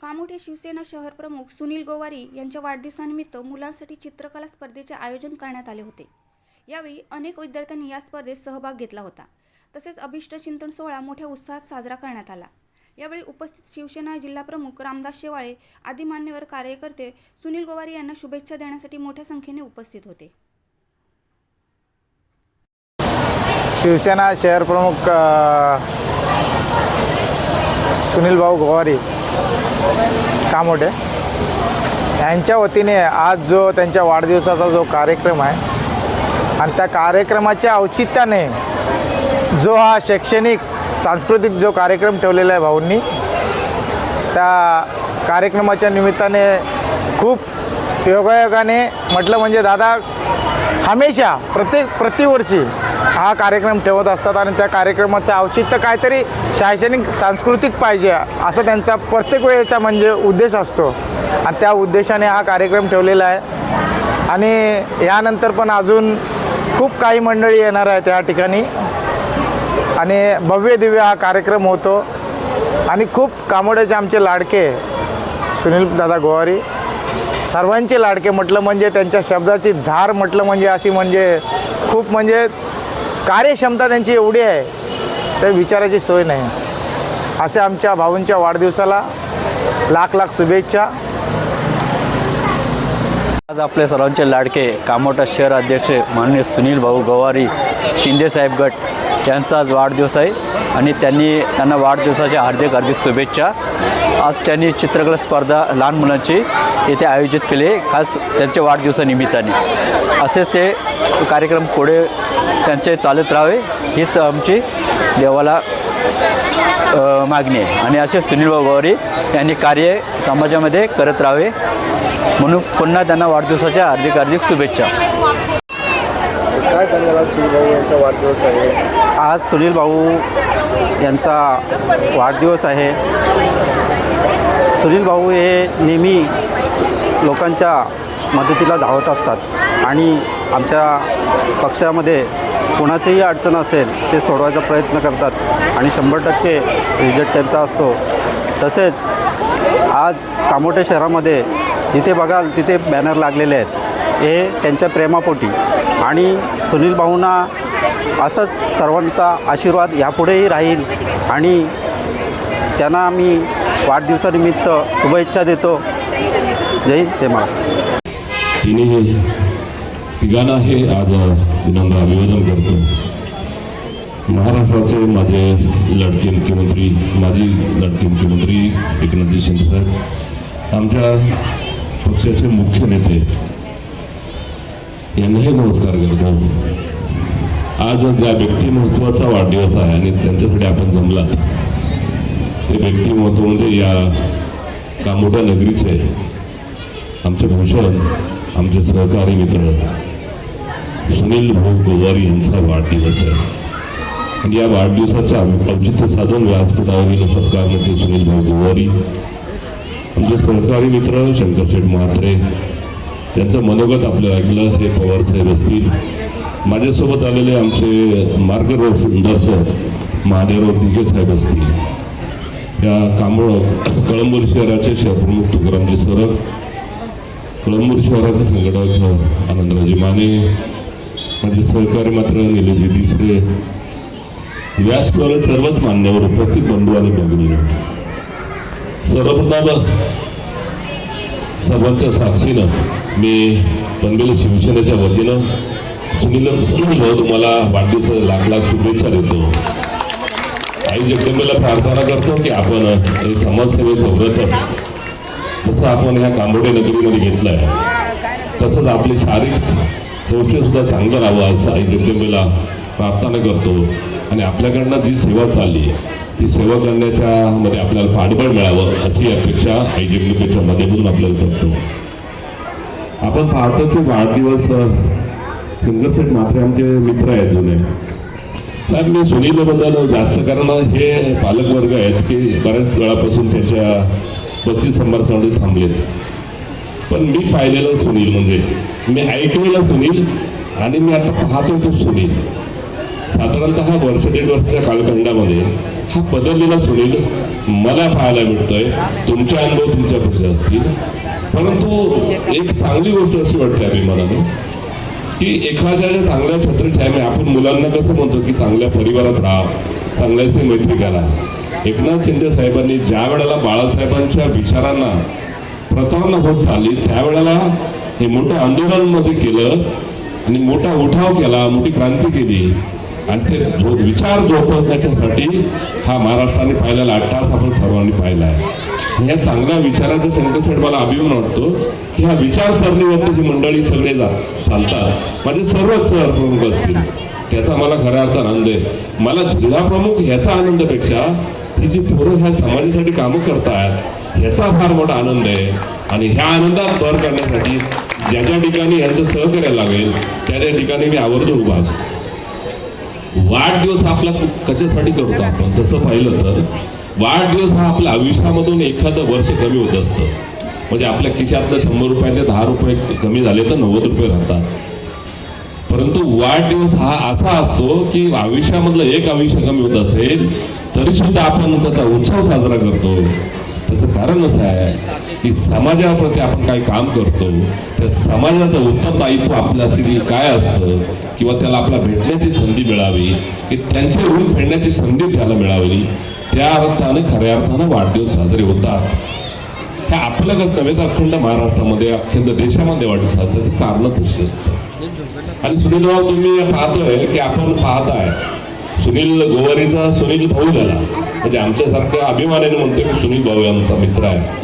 कामोठे शिवसेना शहर प्रमुख सुनील गोवारी यांच्या वाढदिवसानिमित्त मुलांसाठी चित्रकला स्पर्धेचे आयोजन करण्यात आले होते. यावेळी अनेक विद्यार्थ्यांनी या स्पर्धेत सहभाग घेतला होता. तसेच अभिष्ट चिंतन सोहळा मोठ्या उत्साहात साजरा करण्यात आला. यावेळी उपस्थित शिवसेना जिल्हाप्रमुख रामदास शेवाळे आदी मान्यवर कार्यकर्ते सुनील गोवारी यांना शुभेच्छा देण्यासाठी मोठ्या संख्येने उपस्थित होते. शिवसेना शहर प्रमुख सुनील भाऊ गोवारी कामोठे यांच्या वतीने आज जो त्यांच्या वाढदिवसाचा जो कार्यक्रम आहे आणि त्या कार्यक्रमाच्या औचित्याने जो हा शैक्षणिक सांस्कृतिक जो कार्यक्रम ठेवलेला आहे भाऊंनी त्या कार्यक्रमाच्या निमित्ताने खूप योगायोगाने म्हटलं म्हणजे दादा हमेशा प्रत्येक प्रतिवर्षी हा कार्यक्रम ठेवत असतात आणि त्या कार्यक्रमाचं औचित्य काहीतरी शैक्षणिक सांस्कृतिक पाहिजे असा त्यांचा प्रत्येक वेळेचा म्हणजे उद्देश असतो. आणि त्या उद्देशाने हा कार्यक्रम ठेवलेला आहे. आणि यानंतर पण अजून खूप काही मंडळी येणार आहेत या ठिकाणी. आणि भव्य दिव्य हा कार्यक्रम होतो. आणि खूप कामोड्याचे आमचे लाडके सुनील दादा गोवारी सर्वांचे लाडके म्हटलं म्हणजे त्यांच्या शब्दाची धार म्हटलं म्हणजे अशी म्हणजे खूप म्हणजे कार्यक्षमता त्यांची एवढी आहे तर विचारायची सोय नाही. असे आमच्या भाऊंच्या वाढदिवसाला लाख लाख शुभेच्छा. आज आपले सर्वांचे लाडके कामोटा शहर अध्यक्ष माननीय सुनील भाऊ गवारी शिंदेसाहेब गट यांचा आज वाढदिवस आहे आणि त्यांनी त्यांना वाढदिवसाच्या हार्दिक हार्दिक शुभेच्छा. आज त्यांनी चित्रकला स्पर्धा लहान मुलांची येथे आयोजित केले खास त्यांच्या वाढदिवसानिमित्ताने असेच ते कार्यक्रम पुढे त्यांचे चालत राहावे हीच आमची देवाला मागणी आहे. आणि असेच सुनील भाऊ गवारी यांनी कार्य समाजामध्ये करत राहावे. म्हणून पुन्हा त्यांना वाढदिवसाच्या हार्दिक हार्दिक शुभेच्छा. काय सांगाल आज सुनीलभाऊ यांचा वाढदिवस आहे? आज सुनील भाऊ यांचा वाढदिवस आहे. सुनील भाऊ हे नेहमी लोकांच्या मदतीला धावत असतात आणि आमच्या पक्षामध्ये कोणाचीही अडचण असेल ते सोडवायचा प्रयत्न करतात आणि शंभर टक्के रिझल्ट त्यांचा असतो. तसेच आज कामोटे शहरामध्ये जिथे बघाल तिथे बॅनर लागलेले आहेत. हे त्यांच्या प्रेमापोटी आणि सुनील भाऊंना असंच सर्वांचा आशीर्वाद यापुढेही राहील आणि त्यांना आम्ही वाढदिवसानिमित्त शुभेच्छा देतो. जय ते मला तिन्ही तिघांना हे आज विनम्र अभिवादन करतो. महाराष्ट्राचे माझे लढके मुख्यमंत्री माजी लढके मुख्यमंत्री एकनाथजी शिंदेसाहेब आमच्या पक्षाचे मुख्य नेते यांनाही नमस्कार करतो. आज ज्या व्यक्तिमत्वाचा वाढदिवस आहे आणि त्यांच्यासाठी आपण जमलात ते व्यक्तिमत्व म्हणजे या कामोठ्या नगरीचे आमचे भूषण आमचे सहकारी मित्र सुनील भाऊ गोवारी यांचा वाढदिवस आहे. आणि या वाढदिवसाचं आम्ही औचित्य साधून व्यासपीठावरील सत्कार म्हणजे सुनील भाऊ गोवारी. आमचे सहकारी मित्र शंकरशेठ म्हात्रे त्यांचं मनोगत आपल्याला ऐकलं हे पवार साहेब असतील. माझ्यासोबत आलेले आमचे मार्गदर्शक महादेवराव दिघे साहेब असतील. या कांबळ कळंबूर शहराचे शहरप्रमुख तुकारामजी सरक कळंबूर शहराचे संघटक आनंदराजे माने माझे सहकारी मात्र निलेजी तिसरे व्यासपीठावर सर्वच मान्यवर उपस्थित बंधू आणि भगिनी सर्वप्रथम सर्वांच्या साक्षीनं मी पनवेल शिवसेनेच्या वतीनं सुनील सुनील भाऊ तुम्हाला वाढदिवसाच्या लाख लाख शुभेच्छा देतो. आई जगदंबेला प्रार्थना करतो की आपण हे समाजसेवेचं व्रत जसं आपण ह्या कांबोडे नगरीमध्ये घेतलं आहे तसंच आपले शारीरिक शौर्य सुद्धा चांगलं राहावं असं आई जगदंबेला प्रार्थना करतो. आणि आपल्याकडनं जी सेवा चालली ती सेवा करण्याच्या मध्ये आपल्याला पाठबळ मिळावं अशी अपेक्षा आई जगदंबेच्या माध्यमातून आपल्याला करतो. आपण पाहतो की वाढदिवस फिंगरसेट मात्रे आमचे मित्र आहेत जुने. तर मी सुनीलबद्दल जास्त कारण हे पालकवर्ग आहेत की बऱ्याच वेळापासून त्याच्या बक्षीस समारंभासाठी थांबलेत. पण मी पाहिलेलं सुनील म्हणजे मी ऐकलेला सुनील आणि मी आता पाहतो तो सुनील. साधारणतः वर्ष दीड वर्षाच्या कालखंडामध्ये हा बदललेला सुनील मला पाहायला मिळतोय तुमचे अनुभव तुमच्यापाशी असतील. परंतु एक चांगली गोष्ट अशी वाटते अभिमानाने की एखाद्या चांगल्या छत्रछाया आपण मुलांना कसं म्हणतो की चांगल्या परिवारात राहा चांगल्याशी मैत्री करा. एकनाथ शिंदे साहेबांनी ज्या वेळेला बाळासाहेबांच्या विचारांना प्रतावना होत चालली त्यावेळेला हे मोठं आंदोलनमध्ये केलं आणि मोठा उठाव केला मोठी क्रांती केली. आणि ते जो विचार जोपासण्याच्यासाठी हा महाराष्ट्राने पाहिलेला अट्टास आपण सर्वांनी पाहिला आहे. ह्या या चांगल्या विचाराचा संकट मला अभिमान वाटतो. की ह्या विचारसरणीवरती ही मंडळी सगळे जा चालतात. माझे सर्वच सर प्रमुख असतील. त्याचा मला खऱ्या अर्थानं आनंद आहे. मला जिल्हा प्रमुख ह्याचा आनंदापेक्षा ही जी पोरं ह्या समाजासाठी कामं करतायत ह्याचा फार मोठा आनंद आहे. आणि ह्या आनंदात भर करण्यासाठी ज्या ज्या ठिकाणी यांचं सहकार्य लागेल त्या त्या ठिकाणी मी आवर्जून उभा असतो. वाढदिवस आपला कशासाठी करतो आपण? तसं पाहिलं तर वाढदिवस हा आपल्या आयुष्यामधून एखादं वर्ष कमी होत असतं. म्हणजे आपल्या खिशातलं शंभर रुपयाचे दहा रुपये कमी झाले तर नव्वद रुपये राहतात. परंतु वाढदिवस हा असा असतो की आयुष्यामधलं एक आयुष्य कमी होत असेल तरी सुद्धा आपण त्याचा उत्सव साजरा करतो. त्याचं कारण असं आहे की समाजाप्रती आपण काही काम करतो. त्या समाजाचं उत्तरदायित्व आपल्यासाठी काय असतं किंवा त्याला आपला भेटण्याची संधी मिळावी की त्यांचे ऋण फेडण्याची संधी त्याला मिळावी त्या अर्थाने खऱ्या अर्थानं वाढदिवस साजरे होतात. त्या आपल्यालाच नव्हे तर अखंड महाराष्ट्रामध्ये अखंड देशामध्ये वाढदिवस साजरे कारण तशी असतं. आणि सुनील राव तुम्ही पाहतोय की आपण पाहताय. सुनील गोवारीचा सुनील भाऊ झाला. म्हणजे आमच्यासारख्या अभिमानाने म्हणतो की सुनील भाऊ यांचा मित्र आहे.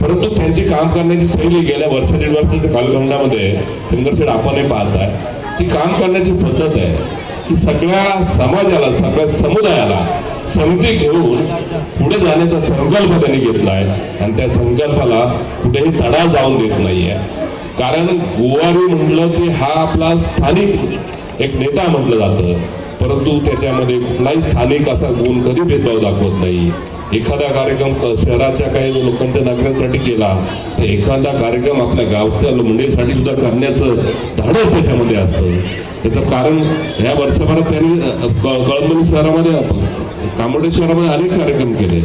परंतु त्यांची काम करण्याची शैली गेल्या वर्ष दीड वर्षाच्या कालखंडामध्ये शंकरशेठ आपणही पाहताय. ती काम करण्याची पद्धत आहे की सगळ्या समाजाला सगळ्या समुदायाला संगती घेऊन पुढे जाण्याचा संकल्प त्यांनी घेतला आहे. आणि त्या संकल्पाला कुठेही तडा जाऊन देत नाहीये. कारण गोवारी म्हटलं की हा आपला स्थानिक एक नेता म्हटलं जातं. परंतु त्याच्यामध्ये कुठलाही स्थानिक असा गुण कधी भेदभाव दाखवत नाही. एखादा कार्यक्रम क- शहराच्या काही लोकांच्या दाखवण्यासाठी केला तर एखादा कार्यक्रम आपल्या गावच्या मंडळीसाठी सुद्धा करण्याचं धाडस त्याच्यामध्ये असतं. त्याचं कारण ह्या वर्षभरात त्यांनी अ, कळंबली शहरामध्ये कामोटेश्वरामध्ये अनेक कार्यक्रम केले.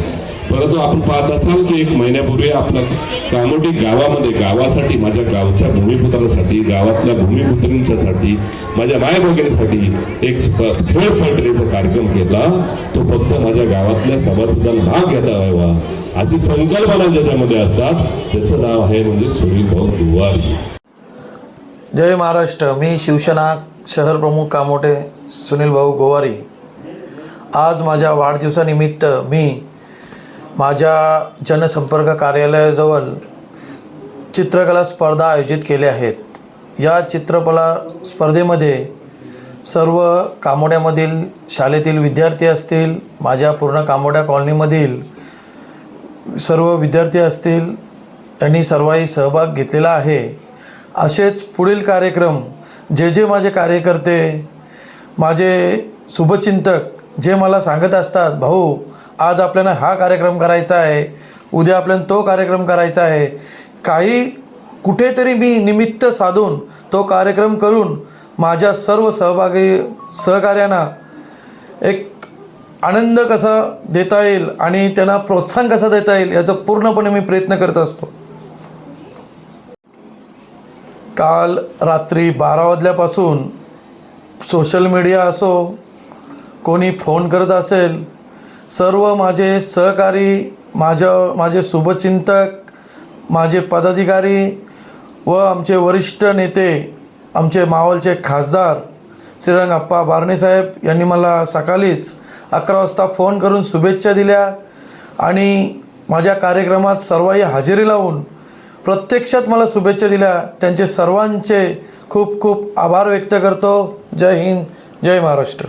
परंतु आपण पाहत असाल की एक महिन्यापूर्वी आपलं कामोटी गावामध्ये गावासाठी माझ्या गावच्या भूमिपुत्रासाठी गावातल्या भूमिपुत्रींच्यासाठी माझ्या माय भगिनीसाठी एक खेळ पैठणीचा कार्यक्रम केला. तो फक्त माझ्या गावातल्या सभासदांना भाग घेता व्हावा अशी संकल्पना ज्याच्यामध्ये असतात त्याचं नाव आहे म्हणजे सुनील भाऊ दुवारी. जय महाराष्ट्र. मी शिवसेना शहर प्रमुख कामोटे सुनील भाऊ गोवारी. आज माझ्या वाढदिवसानिमित्त मी माझ्या जनसंपर्क कार्यालयाजवळ चित्रकला स्पर्धा आयोजित केल्या आहेत. या चित्रकला स्पर्धेमध्ये सर्व कामोड्यामधील शाळेतील विद्यार्थी असतील माझ्या पूर्ण कामोड्या कॉलनीमधील सर्व विद्यार्थी असतील यांनी सर्वांनी सहभाग घेतलेला आहे. असेच पुढील कार्यक्रम जे जे माझे कार्यकर्ते माझे शुभचिंतक जे मला सांगत असतात भाऊ आज आपल्याला हा कार्यक्रम करायचा आहे उद्या आपल्याला तो कार्यक्रम करायचा आहे. काही कुठेतरी मी निमित्त साधून तो कार्यक्रम करून माझ्या सर्व सहभागी सहकार्यांना एक आनंद कसा देता येईल आणि त्यांना प्रोत्साहन कसा देता येईल याचा पूर्णपणे मी प्रयत्न करत असतो. काल रात्री बारा वाजल्यापासून सोशल मीडिया असो कोणी फोन करत असेल सर्व माझे सहकारी माझ्या माझे शुभचिंतक माझे पदाधिकारी व आमचे वरिष्ठ नेते आमचे मावलचे खासदार श्रीरंग अप्पा बारणेसाहेब यांनी मला सकाळीच अकरा वाजता फोन करून शुभेच्छा दिल्या आणि माझ्या कार्यक्रमात सर्वांनी हजेरी लावून प्रत्यक्षात मला शुभेच्छा दिल्या. त्यांचे सर्वांचे खूप खूप आभार व्यक्त करतो. जय हिंद जय महाराष्ट्र.